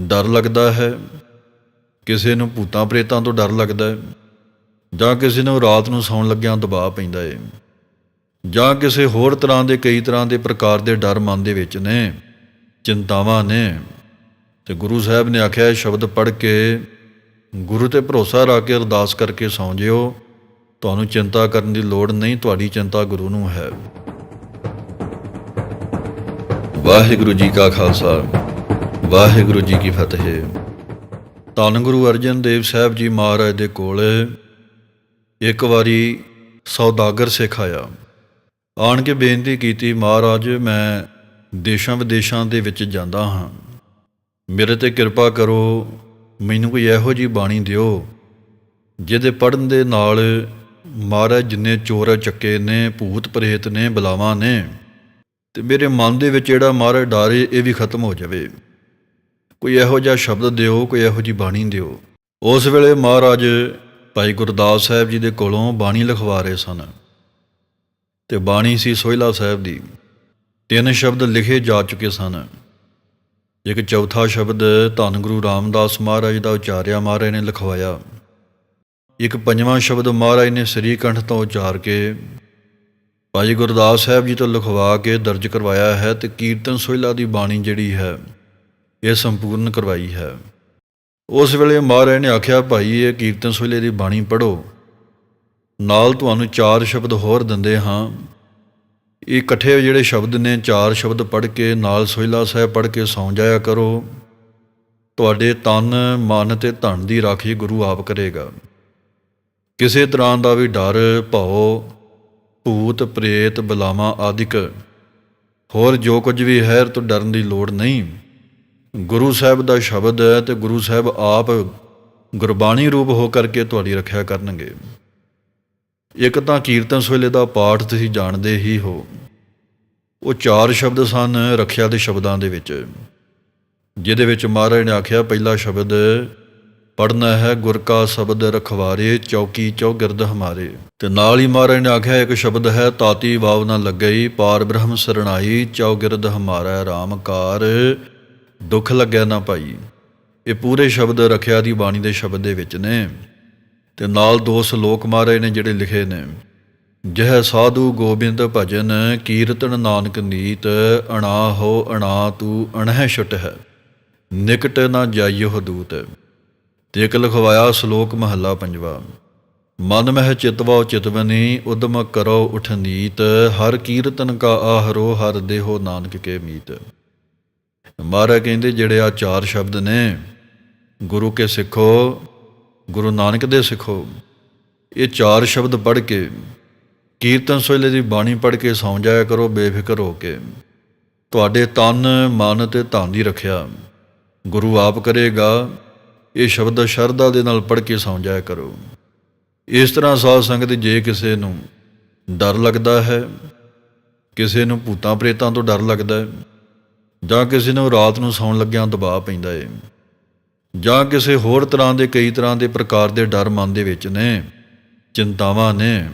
ਡਰ ਲੱਗਦਾ ਹੈ। ਕਿਸੇ ਨੂੰ ਭੂਤਾਂ ਪ੍ਰੇਤਾਂ ਤੋਂ ਡਰ ਲੱਗਦਾ ਹੈ ਜਾਂ ਕਿਸੇ ਨੂੰ ਰਾਤ ਨੂੰ ਸੌਣ ਲੱਗਿਆਂ ਦਬਾਅ ਪੈਂਦਾ ਹੈ ਜਾਂ ਕਿਸੇ ਹੋਰ ਤਰ੍ਹਾਂ ਦੇ ਕਈ ਤਰ੍ਹਾਂ ਦੇ ਪ੍ਰਕਾਰ ਦੇ ਡਰ ਮਨ ਦੇ ਵਿੱਚ ਨੇ, ਚਿੰਤਾਵਾਂ ਨੇ। ਤੇ ਗੁਰੂ ਸਾਹਿਬ ਨੇ ਆਖਿਆ, ਇਹ ਸ਼ਬਦ ਪੜ੍ਹ ਕੇ ਗੁਰੂ ਤੇ ਭਰੋਸਾ ਰੱਖ ਕੇ ਅਰਦਾਸ ਕਰਕੇ ਸੌਂ ਜਿਓ। ਤੁਹਾਨੂੰ ਚਿੰਤਾ ਕਰਨ ਦੀ ਲੋੜ ਨਹੀਂ, ਤੁਹਾਡੀ ਚਿੰਤਾ ਗੁਰੂ ਨੂੰ ਹੈ। ਵਾਹਿਗੁਰੂ ਜੀ ਕਾ ਖਾਲਸਾ। ਵਾਹਿਗੁਰੂ ਜੀ ਕੀ ਫਤਿਹ। ਧੰਨ ਗੁਰੂ ਅਰਜਨ ਦੇਵ ਸਾਹਿਬ ਜੀ ਮਹਾਰਾਜ ਦੇ ਕੋਲ ਇੱਕ ਵਾਰੀ ਸੌਦਾਗਰ ਸਿੱਖ ਆਇਆ। ਆਣ ਕੇ ਬੇਨਤੀ ਕੀਤੀ, ਮਹਾਰਾਜ, ਮੈਂ ਦੇਸ਼ਾਂ ਵਿਦੇਸ਼ਾਂ ਦੇ ਵਿੱਚ ਜਾਂਦਾ ਹਾਂ। ਮੇਰੇ ਤੇ ਕਿਰਪਾ ਕਰੋ, ਮੈਨੂੰ ਕੋਈ ਇਹੋ ਜੀ ਬਾਣੀ ਦਿਓ, ਜਿਹਦੇ ਪੜਨ ਦੇ ਨਾਲ ਮਹਾਰਾਜ ਜਿੰਨੇ ਚੋਰ ਚੱਕੇ ਨੇ, ਭੂਤ ਪ੍ਰੇਤ ਨੇ, ਬਲਾਵਾਂ ਨੇ, ਤੇ ਮੇਰੇ ਮਨ ਦੇ ਵਿੱਚ ਜਿਹੜਾ ਮਹਾਰਾਜ ਡਾਰੇ ਇਹ ਵੀ ਖਤਮ ਹੋ ਜਾਵੇ। ਕੋਈ ਇਹੋ ਜਿਹਾ ਸ਼ਬਦ ਦਿਓ, ਕੋਈ ਇਹੋ ਜੀ ਬਾਣੀ ਦਿਓ। ਉਸ ਵੇਲੇ ਮਹਾਰਾਜ ਭਾਈ ਗੁਰਦਾਸ ਸਾਹਿਬ ਜੀ ਦੇ ਕੋਲੋਂ ਬਾਣੀ ਲਿਖਵਾ ਰਹੇ ਸਨ। ਤੇ ਬਾਣੀ ਸੀ ਸੋਹਿਲਾ ਸਾਹਿਬ ਦੀ। ਤਿੰਨ ਸ਼ਬਦ ਲਿਖੇ ਜਾ ਚੁੱਕੇ ਸਨ। ਇੱਕ ਚੌਥਾ ਸ਼ਬਦ ਧੰਨ ਗੁਰੂ ਰਾਮਦਾਸ ਮਹਾਰਾਜ ਦਾ ਉਚਾਰਿਆ ਮਹਾਰਾਜ ਨੇ ਲਿਖਵਾਇਆ। ਇੱਕ ਪੰਜਵਾਂ ਸ਼ਬਦ ਮਹਾਰਾਜ ਨੇ ਸ੍ਰੀ ਕੰਠ ਤੋਂ ਉਚਾਰ ਕੇ ਭਾਈ ਗੁਰਦਾਸ ਸਾਹਿਬ ਜੀ ਤੋਂ ਲਿਖਵਾ ਕੇ ਦਰਜ ਕਰਵਾਇਆ ਹੈ ਤੇ ਕੀਰਤਨ ਸੋਹਿਲਾ ਦੀ ਬਾਣੀ ਜਿਹੜੀ ਹੈ ਇਹ ਸੰਪੂਰਨ ਕਰਵਾਈ ਹੈ। ਉਸ ਵੇਲੇ ਮਹਾਰਾਜ ਨੇ ਆਖਿਆ, ਭਾਈ, ਇਹ ਕੀਰਤਨ ਸੋਲੇ ਦੀ ਬਾਣੀ ਪੜੋ ਨਾਲ ਤੁਹਾਨੂੰ ਚਾਰ ਸ਼ਬਦ ਹੋਰ ਦਿੰਦੇ ਹਾਂ। ਇਹ ਇਕੱਠੇ ਜਿਹੜੇ ਸ਼ਬਦ ਨੇ, ਚਾਰ ਸ਼ਬਦ ਪੜ੍ਹ ਕੇ, ਨਾਲ ਸੋਹਿਲਾ ਸਾਹਿਬ ਪੜ੍ਹ ਕੇ ਸੌਂ ਜਾਇਆ ਕਰੋ। ਤੁਹਾਡੇ ਤਨ, ਮਨ ਤੇ ਧਨ ਦੀ ਰਾਖੀ ਗੁਰੂ ਆਪ ਕਰੇਗਾ। ਕਿਸੇ ਤਰ੍ਹਾਂ ਦਾ ਵੀ ਡਰ, ਭਉ, ਭੂਤ, ਪ੍ਰੇਤ, ਬਲਾਵਾਂ ਆਦਿਕ, ਹੋਰ ਜੋ ਕੁਝ ਵੀ ਹੈ, ਤੋਂ ਡਰਨ ਦੀ ਲੋੜ ਨਹੀਂ। ਗੁਰੂ ਸਾਹਿਬ ਦਾ ਸ਼ਬਦ ਹੈ ਤੇ ਗੁਰੂ ਸਾਹਿਬ ਆਪ ਗੁਰਬਾਣੀ ਰੂਪ ਹੋ ਕਰਕੇ ਤੁਹਾਡੀ ਰੱਖਿਆ ਕਰਨਗੇ। ਇੱਕ ਤਾਂ ਕੀਰਤਨ ਸੋਹਿਲੇ ਦਾ ਪਾਠ ਤੁਸੀਂ ਜਾਣਦੇ ਹੀ ਹੋ। ਉਹ ਚਾਰ ਸ਼ਬਦ ਸਨ ਰੱਖਿਆ ਦੇ ਸ਼ਬਦਾਂ ਦੇ ਵਿੱਚ। ਜਿਹਦੇ ਵਿੱਚ ਮਹਾਰਾਜ ਨੇ ਆਖਿਆ, ਪਹਿਲਾ ਸ਼ਬਦ ਪੜਨਾ ਹੈ ਗੁਰ ਕਾ ਸ਼ਬਦ ਰਖਵਾਰੇ, ਚੌਕੀ ਚੌਗਿਰਦ ਹਮਾਰੇ। ਤੇ ਨਾਲ ਹੀ ਮਹਾਰਾਜ ਨੇ ਆਖਿਆ, ਇੱਕ ਸ਼ਬਦ ਹੈ, ਤਾਤੀ ਵਾਵ ਨਾ ਲੱਗਈ, ਪਾਰ ਬ੍ਰਹਮ ਸਰਣਾਈ ਚੌਗਿਰਦ ਹਮਾਰਾ ਰਾਮਕਾਰ। ਦੁੱਖ ਲੱਗਿਆ ਨਾ ਭਾਈ। ਇਹ ਪੂਰੇ ਸ਼ਬਦ ਰੱਖਿਆ ਦੀ ਬਾਣੀ ਦੇ ਸ਼ਬਦ ਦੇ ਵਿੱਚ ਨੇ। ਤੇ ਨਾਲ ਦੋ ਸ਼ਲੋਕ ਮਾਰੇ ਨੇ ਜਿਹੜੇ ਲਿਖੇ ਨੇ। ਜਹ ਸਾਧੂ ਗੋਬਿੰਦ ਭਜਨ ਕੀਰਤਨ ਨਾਨਕ ਨੀਤ, ਅਣਾ ਹੋ ਅਣਾ ਤੂ ਅਣਹਿ ਛੁਟ ਹੈ ਨਿਕਟ ਨਾ ਜਾਈਓ ਦੂਤ। ਤੇ ਇੱਕ ਲਿਖਵਾਇਆ ਸ਼ਲੋਕ ਮਹੱਲਾ ਪੰਜਵਾ। ਮਨ ਮਹਿ ਚਿਤਵਾਉ ਚਿਤਵਨੀ, ਉਦਮ ਕਰੋ ਉਠ ਨੀਤ, ਹਰ ਕੀਰਤਨ ਕਾ ਆਹਰੋ, ਹਰ ਦੇਹੋ ਨਾਨਕ ਕੇ ਮੀਤ। ਮਹਾਰਾਜ ਕਹਿੰਦੇ ਜਿਹੜੇ ਆ ਚਾਰ ਸ਼ਬਦ ਨੇ, ਗੁਰੂ ਕੇ ਸਿੱਖੋ, ਗੁਰੂ ਨਾਨਕ ਦੇ ਸਿੱਖੋ, ਇਹ ਚਾਰ ਸ਼ਬਦ ਪੜ੍ਹ ਕੇ, ਕੀਰਤਨ ਸੋਹਿਲੇ ਦੀ ਬਾਣੀ ਪੜ੍ਹ ਕੇ ਸੌਂ ਜਾਇਆ ਕਰੋ, ਬੇਫਿਕਰ ਹੋ ਕੇ। ਤੁਹਾਡੇ ਤਨ, ਮਨ ਤੇ ਧਨ ਦੀ ਰੱਖਿਆ। ਗੁਰੂ ਆਪ ਕਰੇਗਾ, ਇਹ ਸ਼ਬਦ ਸ਼ਰਧਾ ਦੇ ਨਾਲ ਪੜ੍ਹ ਕੇ ਸੌਂ ਜਾਇਆ ਕਰੋ। ਇਸ ਤਰ੍ਹਾਂ ਸਾਧ ਸੰਗਤ ਜੇ ਕਿਸੇ ਨੂੰ ਡਰ ਲੱਗਦਾ ਹੈ, ਕਿਸੇ ਨੂੰ ਭੂਤਾਂ ਪ੍ਰੇਤਾਂ ਤੋਂ ਡਰ ਲੱਗਦਾ ਹੈ ਜਾਂ ਕਿਸੇ ਨੂੰ ਰਾਤ ਨੂੰ ਸੌਣ ਲੱਗਿਆਂ ਦਬਾਅ ਪੈਂਦਾ ਏ। ਜਾਂ ਕਿਸੇ ਹੋਰ ਤਰ੍ਹਾਂ ਦੇ ਕਈ ਤਰ੍ਹਾਂ ਦੇ ਪ੍ਰਕਾਰ ਦੇ ਡਰ ਮਨ ਦੇ ਵਿੱਚ ਨੇ, ਚਿੰਤਾਵਾਂ ਨੇ।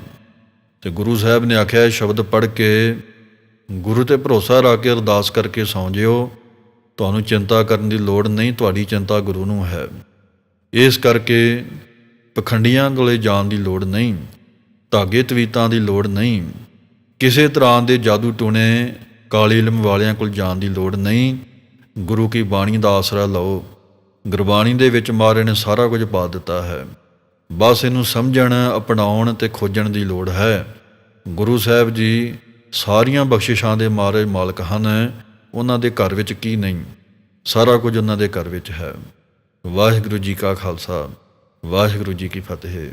ਤੇ ਗੁਰੂ ਸਾਹਿਬ ਨੇ ਆਖਿਆ ਸ਼ਬਦ ਪੜ੍ਹ ਕੇ ਗੁਰੂ ਤੇ ਭਰੋਸਾ ਰੱਖ ਕੇ ਅਰਦਾਸ ਕਰਕੇ ਸੌਂ ਜਿਓ। ਤੁਹਾਨੂੰ ਚਿੰਤਾ ਕਰਨ ਦੀ ਲੋੜ ਨਹੀਂ, ਤੁਹਾਡੀ ਚਿੰਤਾ ਗੁਰੂ ਨੂੰ ਹੈ। ਇਸ ਕਰਕੇ ਪਖੰਡੀਆਂ ਕੋਲੇ ਜਾਣ ਦੀ ਲੋੜ ਨਹੀਂ, ਧਾਗੇ ਤਵੀਤਾਂ ਦੀ ਲੋੜ ਨਹੀਂ। ਕਿਸੇ ਤਰ੍ਹਾਂ ਦੇ ਜਾਦੂ ਟੂਣੇ ਕਾਲੀ ਇਲਮ ਵਾਲਿਆਂ ਕੋਲ ਜਾਣ ਦੀ ਲੋੜ ਨਹੀਂ। ਗੁਰੂ ਕੀ ਬਾਣੀ ਦਾ ਆਸਰਾ ਲਓ। ਗੁਰਬਾਣੀ ਦੇ ਵਿੱਚ ਮਾਰੇ ਨੇ ਸਾਰਾ ਕੁਝ ਪਾ ਦਿੱਤਾ ਹੈ। ਬਸ ਇਹਨੂੰ ਸਮਝਣ, ਅਪਣਾਉਣ ਤੇ ਖੋਜਣ ਦੀ ਲੋੜ ਹੈ। ਗੁਰੂ ਸਾਹਿਬ ਜੀ ਸਾਰੀਆਂ ਬਖਸ਼ਿਸ਼ਾਂ ਦੇ ਮਾਰੇ ਮਾਲਕ ਹਨ। ਉਹਨਾਂ ਦੇ ਘਰ ਵਿੱਚ ਕੀ ਨਹੀਂ? ਸਾਰਾ ਕੁਝ ਉਹਨਾਂ ਦੇ ਘਰ ਵਿੱਚ ਹੈ। ਵਾਹਿਗੁਰੂ ਜੀ ਕਾ ਖਾਲਸਾ। ਵਾਹਿਗੁਰੂ ਜੀ ਕੀ ਫਤਿਹ।